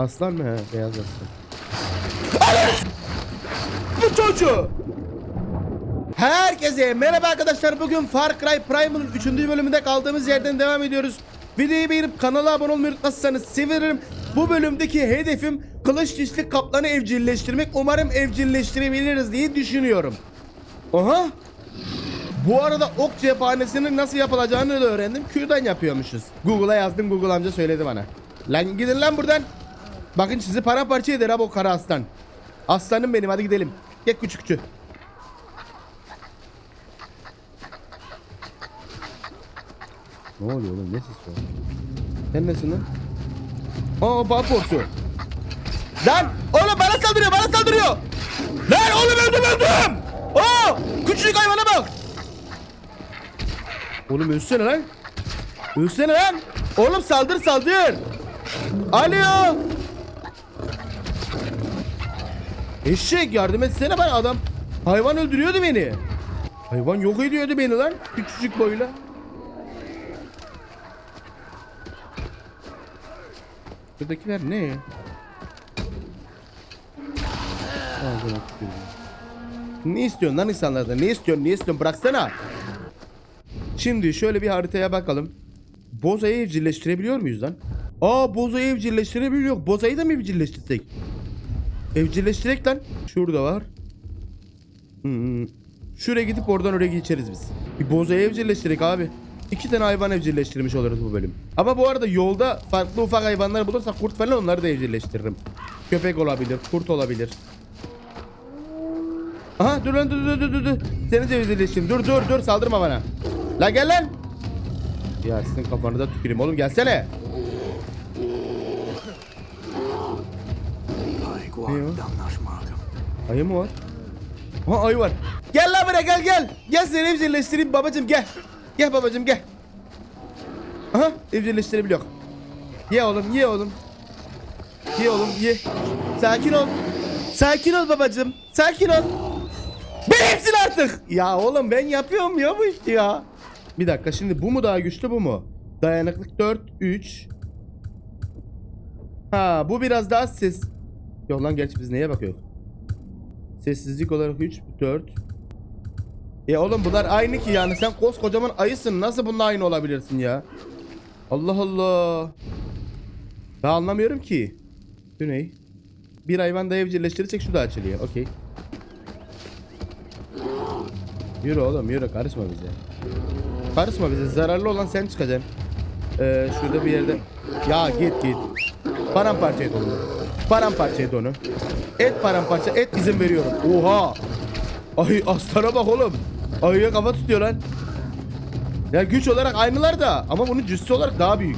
Aslan mı? He, beyaz aslan. Bu çocuğu! Herkese merhaba arkadaşlar. Bugün Far Cry Primal'ın 3. bölümünde kaldığımız yerden devam ediyoruz. Videoyu beğenip kanala abone olmayı unutmazsanız sevinirim. Bu bölümdeki hedefim kılıç dişli kaplanı evcilleştirmek. Umarım evcilleştirebiliriz diye düşünüyorum. Aha! Bu arada ok cephanesinin nasıl yapılacağını da öğrendim. Q'dan yapıyormuşuz. Google'a yazdım. Google amca söyledi bana. Lan gidin lan buradan. Bakın sizi paramparça eder ha bu kara aslan. Aslanım benim hadi gidelim. Gel küçükçü. Ne oluyor oğlum ne ses var? Sen nesin lan? Aa bal porsu. Lan oğlum bana saldırıyor bana saldırıyor. Lan oğlum öldüm öldüm. Aa küçücük hayvana bak. Oğlum ölsene lan. Ölsene lan. Oğlum saldır saldır. Alo. Eşek yardım etsene ben adam. Hayvan öldürüyordu beni. Hayvan yok ediyordu beni lan. Küçücük boyla. Buradakiler ne? Ne istiyorsun lan insanlardan? Ne istiyorsun? Ne istiyorsun? Bıraksana. Şimdi şöyle bir haritaya bakalım. Boza'yı evcilleştirebiliyor muyuz lan? Aa Boza'yı evcilleştirebiliyor. Boza'yı da mı evcilleştirsek? Evcilleştirek lan. Şurada var. Hmm. Şuraya gidip oradan oraya geçeriz biz. Bir Boza'yı evcilleştirek abi. İki tane hayvan evcilleştirmiş oluruz bu bölüm. Ama bu arada yolda farklı ufak hayvanlar bulursak kurt falan onları da evcilleştiririm. Köpek olabilir, kurt olabilir. Aha dur lan dur dur dur dur. Seni de evcilleştireyim. Dur dur dur saldırma bana. La gel lan. Ya sizin kafanıza tüküreyim oğlum gelsene. Nasz magam. Ayı mı var? Ha ayı var. Gel lan buraya gel gel. Gel seni evcilleştireyim babacım gel. Gel babacım gel. Aha evcilleştirebiliyor. Ye oğlum ye oğlum. Ye oğlum ye. Sakin ol. Sakin ol babacım. Sakin ol. Benimsin artık. Ya oğlum ben yapıyorum ya bu işte ya. Bir dakika şimdi bu mu daha güçlü bu mu? Dayanıklık 4 3. Ha bu biraz daha ses. Yok lan gerçi biz neye bakıyoruz? Sessizlik olarak 3 4. E oğlum bunlar aynı ki yani sen koskocaman ayısın nasıl bununla aynı olabilirsin ya? Allah Allah. Ben anlamıyorum ki. Güney. Bir hayvan da evcilleştirirsek şu da açılıyor. Okey. Yürü oğlum yürü karışma bize. Karışma bize zararlı olan sen çıkacaksın. Ee, şurada bir yerde. Ya git git. Paramparça et onu. Paramparça et onu. Et paramparça et izin veriyorum. Oha. Ay aslana bak oğlum. Ayıya kafa tutuyor lan. Ya güç olarak aynılar da ama bunun cüssü olarak daha büyük.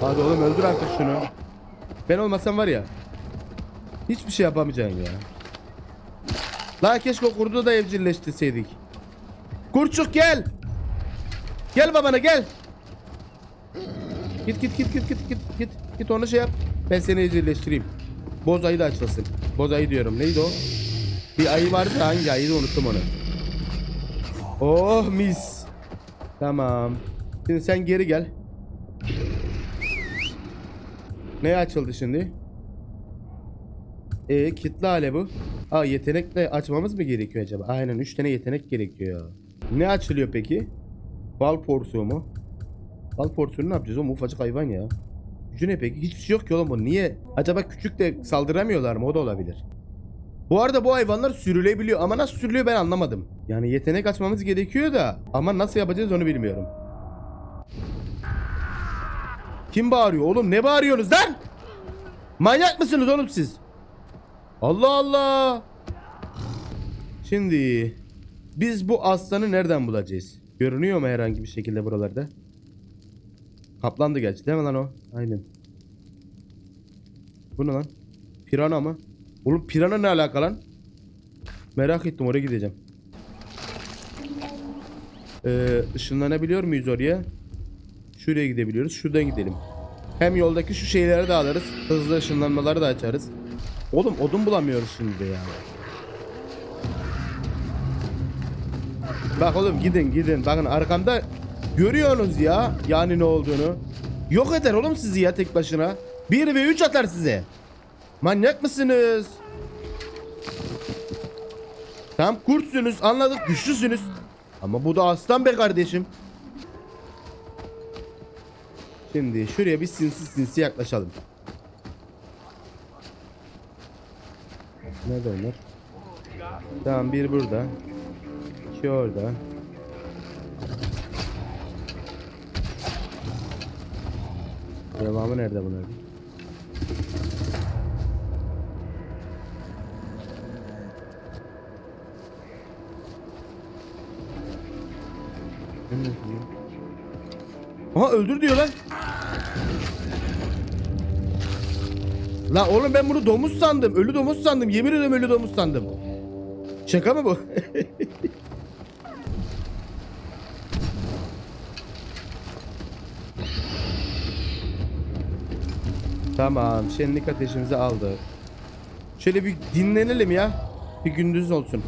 Hadi oğlum öldür artık şunu. Ben olmasam var ya. Hiçbir şey yapamayacaksın ya. La keşke kurdu da evcilleştirseydik. Kurçuk gel. Gel babana gel. Git git git git git git git git onu şey yap. Ben seni evcilleştireyim. Boz ayı da açlasın. Boz ayı diyorum. Neydi o? Bir ayı vardı hangi ayıydı unuttum onu. Oh mis. Tamam. Şimdi sen geri gel. Ne açıldı şimdi? E kitle hale bu. Aa yetenekle açmamız mı gerekiyor acaba? Aynen 3 tane yetenek gerekiyor. Ne açılıyor peki? Bal porsuğu mu? Bal porsuğunu ne yapacağız oğlum ufacık hayvan ya. Gücü ne peki? Hiçbir şey yok ki oğlum bu. Niye? Acaba küçük de saldıramıyorlar mı? O da olabilir. Bu arada bu hayvanlar sürülebiliyor ama nasıl sürülüyor ben anlamadım. Yani yetenek açmamız gerekiyor da ama nasıl yapacağız onu bilmiyorum. Kim bağırıyor oğlum? Ne bağırıyorsunuz lan? Manyak mısınız oğlum siz? Allah Allah. Şimdi biz bu aslanı nereden bulacağız? Görünüyor mu herhangi bir şekilde buralarda? Kaplandı gerçi değil mi lan o? Aynen. Bu ne lan? Pirana mı? Oğlum pirana ne alaka lan? Merak ettim oraya gideceğim. Ee, ışınlanabiliyor muyuz oraya? Şuraya gidebiliyoruz. Şuradan gidelim. Hem yoldaki şu şeyleri de alırız. Hızlı ışınlanmaları da açarız. Oğlum odun bulamıyoruz şimdi ya. Bak oğlum gidin gidin. Bakın arkamda görüyorsunuz ya yani ne olduğunu. Yok eder oğlum sizi ya tek başına. 1 ve 3 atar size. Manyak mısınız? Tam kurtsunuz anladık güçlüsünüz. Ama bu da aslan be kardeşim. Şimdi şuraya bir sinsi sinsi yaklaşalım. Nerede onlar? Tamam bir burada. İki orada. Devamı nerede bunların? Aha öldür diyor lan. La oğlum ben bunu domuz sandım. Ölü domuz sandım. Yemin ederim ölü domuz sandım. Şaka mı bu? tamam. Şenlik ateşimizi aldık. Şöyle bir dinlenelim ya. Bir gündüz olsun.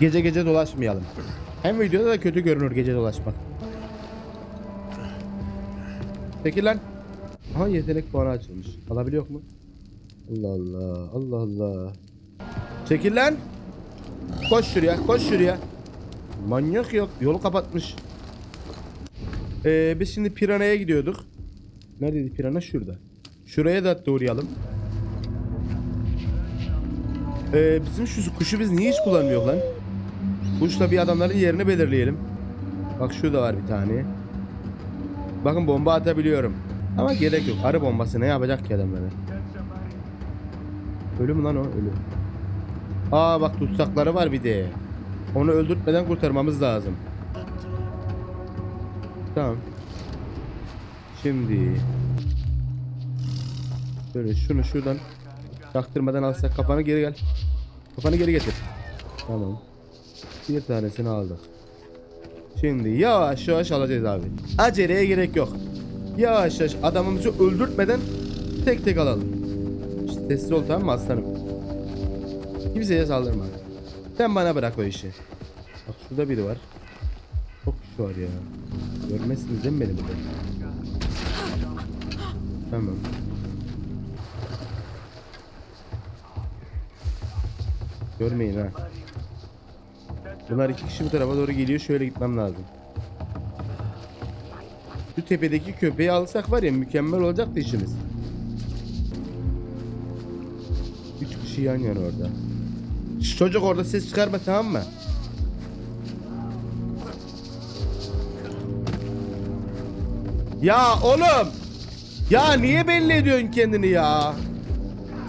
Gece gece dolaşmayalım. Hem videoda da kötü görünür gece dolaşmak. Peki lan. Aha yetenek puanı açılmış. Alabiliyor mu? Allah Allah. Allah Allah. Çekil lan. Koş şuraya. Koş şuraya. Manyak yok. Yolu kapatmış. Ee, biz şimdi Piranha'ya gidiyorduk. Neredeydi Pirana? Şurada. Şuraya da uğrayalım. Ee, bizim şu kuşu biz niye hiç kullanmıyor lan? Kuşla bir adamların yerini belirleyelim. Bak şurada var bir tane. Bakın bomba atabiliyorum. Ama gerek yok. Arı bombası ne yapacak ki adamları? Ölü mü lan o? Ölü. Aa bak tutsakları var bir de. Onu öldürtmeden kurtarmamız lazım. Tamam. Şimdi. Böyle şunu şuradan çaktırmadan alsak kafanı geri gel. Kafanı geri getir. Tamam. Bir tanesini aldık. Şimdi yavaş yavaş alacağız abi. Aceleye gerek yok. Yavaş yavaş adamımızı öldürtmeden tek tek alalım. İşte sessiz ol tamam mı aslanım? Kimseye saldırma. Sen bana bırak o işi. Bak şurada biri var. Çok kişi var ya. Görmezsiniz değil mi beni burada? Tamam. Görmeyin ha. Bunlar iki kişi bu tarafa doğru geliyor. Şöyle gitmem lazım. Şu tepedeki köpeği alsak var ya mükemmel olacaktı işimiz. Üç kişi yan yana orada. Şş, çocuk orada ses çıkarma tamam mı? Ya oğlum! Ya niye belli ediyorsun kendini ya?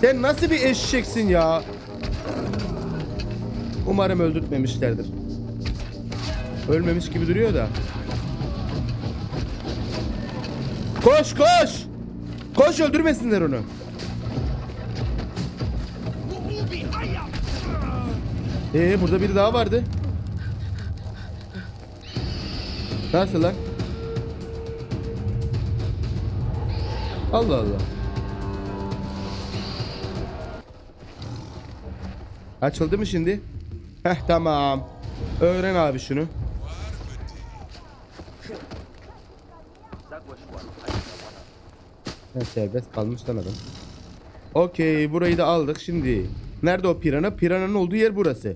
Sen nasıl bir eşeksin ya? Umarım öldürtmemişlerdir. Ölmemiş gibi duruyor da. Koş koş! Koş öldürmesinler onu. Ee burada biri daha vardı. Nasıl lan? Allah Allah. Açıldı mı şimdi? Heh tamam. Öğren abi şunu. Ha, serbest kalmış lan adam. Okey burayı da aldık şimdi. Nerede o pirana? Pirananın olduğu yer burası.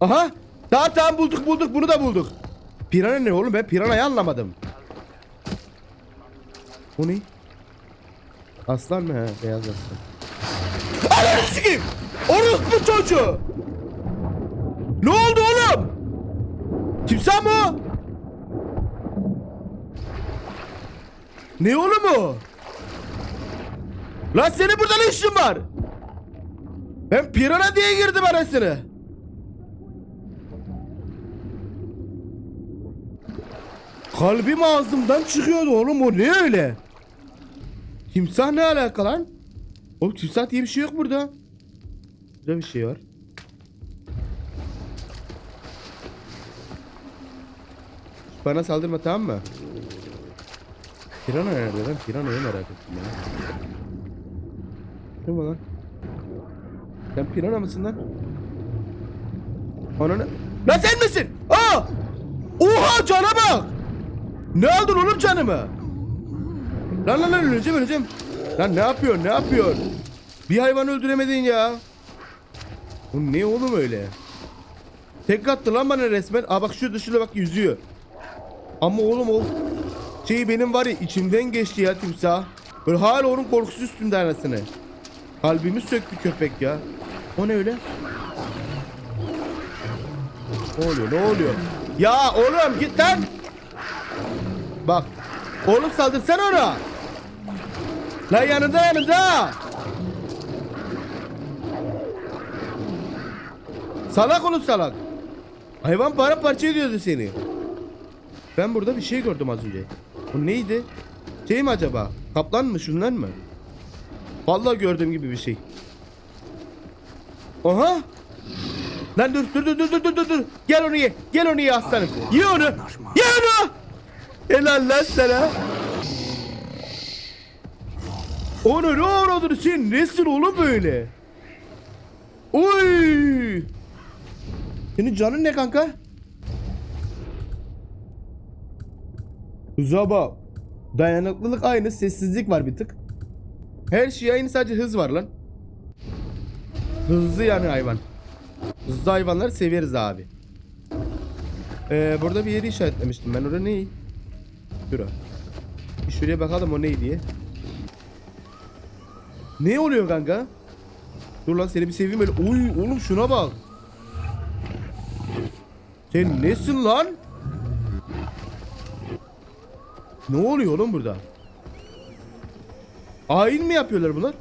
Aha! Tamam tamam bulduk bulduk bunu da bulduk. Pirana ne oğlum ben piranayı anlamadım. Bu ne? Aslan mı? He, beyaz aslan. Ananı sikeyim! Orospu çocuğu! Ne oldu oğlum? Timsah mı o? Ne oğlum o? Lan senin burada ne işin var? Ben pirana diye girdim arasını. Kalbim ağzımdan çıkıyordu oğlum o ne öyle? Timsah ne alaka lan? Oğlum timsah diye bir şey yok burada. Burada bir şey var. Bana saldırma tamam mı? Pirana nerede lan? Pirana'yı merak ettim ya. Kim o lan? Sen pirana mısın lan? Ananı... Lan sen misin? Aa! Aa cana bak. Ne aldın oğlum canımı? Lan lan lan öleceğim öleceğim. Lan ne yapıyorsun ne yapıyorsun? Bir hayvan öldüremedin ya. Bu ne oğlum öyle? Tek attı lan bana resmen. Aa bak şu dışına bak yüzüyor. Ama oğlum o şey benim var ya içimden geçti ya timsah. Böyle hala onun korkusu üstümde anasını. Kalbimi söktü köpek ya. O ne öyle? Ne oluyor ne oluyor? Ya oğlum git lan. Bak. Oğlum saldırsana ona. Lan yanında yanında. Salak oğlum salak. Hayvan para parça ediyordu seni. Ben burada bir şey gördüm az önce. Bu neydi? Şey mi acaba? Kaplan mı şunlar mı? Vallahi gördüğüm gibi bir şey. Aha! Lan dur dur dur dur dur dur dur. Gel onu ye. Gel onu ye aslanım. Ye onu. Ye onu. Helal lan sana. Onu ne aradın sen? Nesin oğlum böyle? Oy! Senin canın ne kanka? Zaba. Dayanıklılık aynı, sessizlik var bir tık. Her şey aynı sadece hız var lan. Hızlı yani hayvan. Hızlı hayvanları severiz abi. Ee, burada bir yeri işaretlemiştim ben. Orada ne? Şura. Bir şuraya bakalım o ne diye. Ne oluyor kanka? Dur lan seni bir seveyim öyle. Oy oğlum şuna bak. Sen nesin lan? Ne oluyor oğlum burada? Ayin mi yapıyorlar bunlar?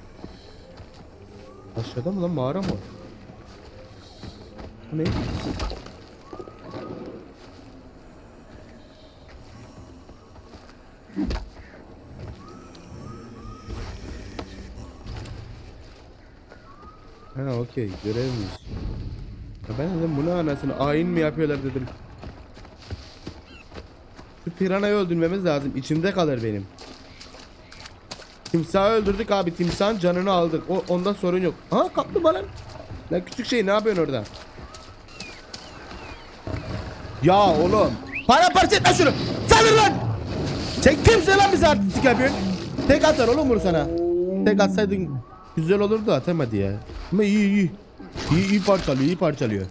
Aşağıda mı lan mağara mı? Bu ne? Ha okey görevmiş. Ya ben dedim bunu anasını ayin mi yapıyorlar dedim. Piranayı öldürmemiz lazım. İçimde kalır benim. Timsahı öldürdük abi. Timsahın canını aldık. O ondan sorun yok. Ha kaptı lan. Lan küçük şey ne yapıyorsun orada? Ya oğlum. Para parça etme şunu. Saldır lan. Sen kimsin lan bize artistik yapıyorsun? Tek atar oğlum bunu sana. Tek atsaydın güzel olurdu atamadı ya. Ama iyi iyi. İyi iyi parçalıyor iyi parçalıyor.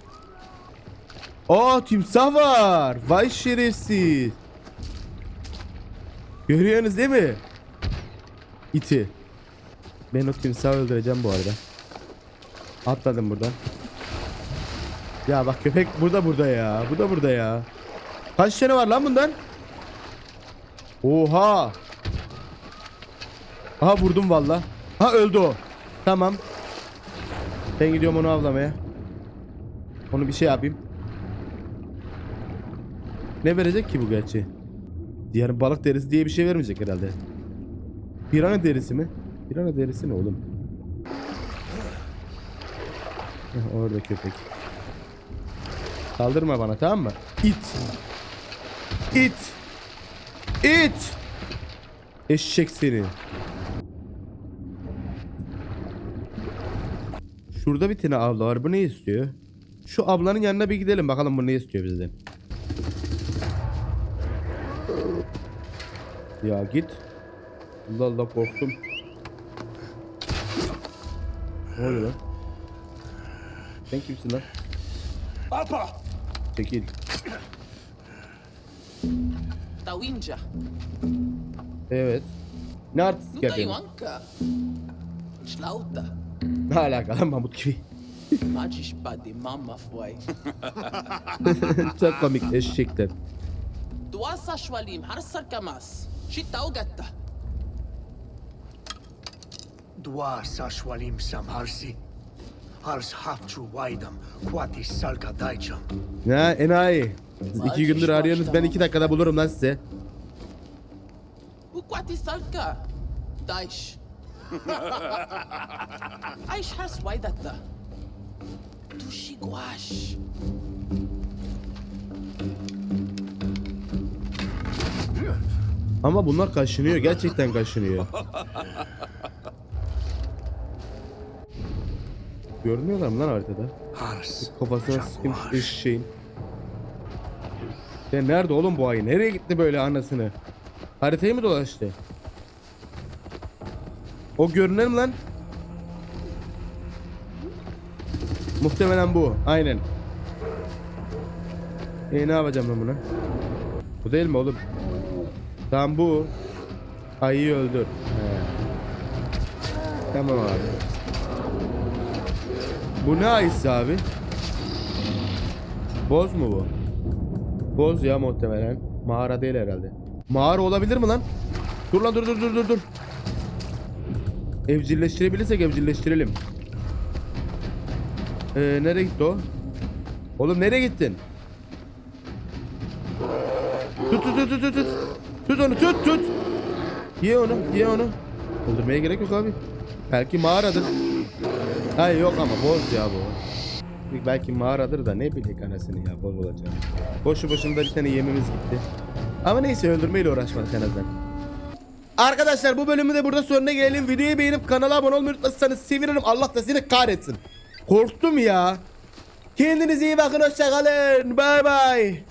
Aa timsah var. Vay şerefsiz. Görüyorsunuz değil mi? İti. Ben o timsahı öldüreceğim bu arada. Atladım buradan. Ya bak köpek burada burada ya. Bu da burada ya. Kaç tane var lan bundan? Oha. Aha vurdum valla. Ha öldü o. Tamam. Ben gidiyorum onu avlamaya. Onu bir şey yapayım. Ne verecek ki bu gerçi? Diğer balık derisi diye bir şey vermeyecek herhalde. Pirana derisi mi? Pirana derisi ne oğlum? Orada köpek. Saldırma bana tamam mı? İt. İt. İt. Eşek seni. Şurada bir tane abla var. Bu ne istiyor? Şu ablanın yanına bir gidelim bakalım bu ne istiyor bizden. Ya git. Allah Allah korktum. Ne oluyor lan? Sen kimsin lan? Papa! Çekil. Tawinja. Evet. Ne artistik yapıyorsun? iwanka. Schlauta. Ne alaka lan Mahmut gibi? Magisch pa di mama foi. Çok komik eşekler. Duasa shwalim harsar kamas. شتاوغاتا دوا ساشواليم سام هارسي هارس هافتشو وايدم كواتي سالكا دايجام Ya enayi. Siz iki gündür arıyorsunuz ben iki dakikada bulurum lan size. وكواتي سالكا دايش عايش هارس وايداتا توشي غواش Ama bunlar kaşınıyor gerçekten kaşınıyor. Görmüyorlar mı lan haritada? Kafasına sıkmış eşeğin. Ya nerede oğlum bu ayı? Nereye gitti böyle anasını? Haritayı mı dolaştı? O görünen lan? Muhtemelen bu. Aynen. E ne yapacağım ben buna? Bu değil mi oğlum? Tamam bu. Ayıyı öldür. He. Tamam abi. Bu ne ayısı abi? Boz mu bu? Boz ya muhtemelen. Mağara değil herhalde. Mağara olabilir mi lan? Dur lan dur dur dur dur dur. Evcilleştirebilirsek evcilleştirelim. Ee, nereye gitti o? Oğlum nereye gittin? Tut tut tut tut tut. Tut onu tut tut. Ye onu ye onu. Öldürmeye gerek yok abi. Belki mağaradır. Hayır yok ama boz ya bu. Belki mağaradır da ne bileyim anasını ya boz olacak. Boşu boşuna bir tane yemimiz gitti. Ama neyse öldürmeyle uğraşmadık en azından. Arkadaşlar bu bölümü de burada sonuna gelelim. Videoyu beğenip kanala abone olmayı unutmazsanız sevinirim. Allah da seni kahretsin. Korktum ya. Kendinize iyi bakın hoşçakalın. Bay bay.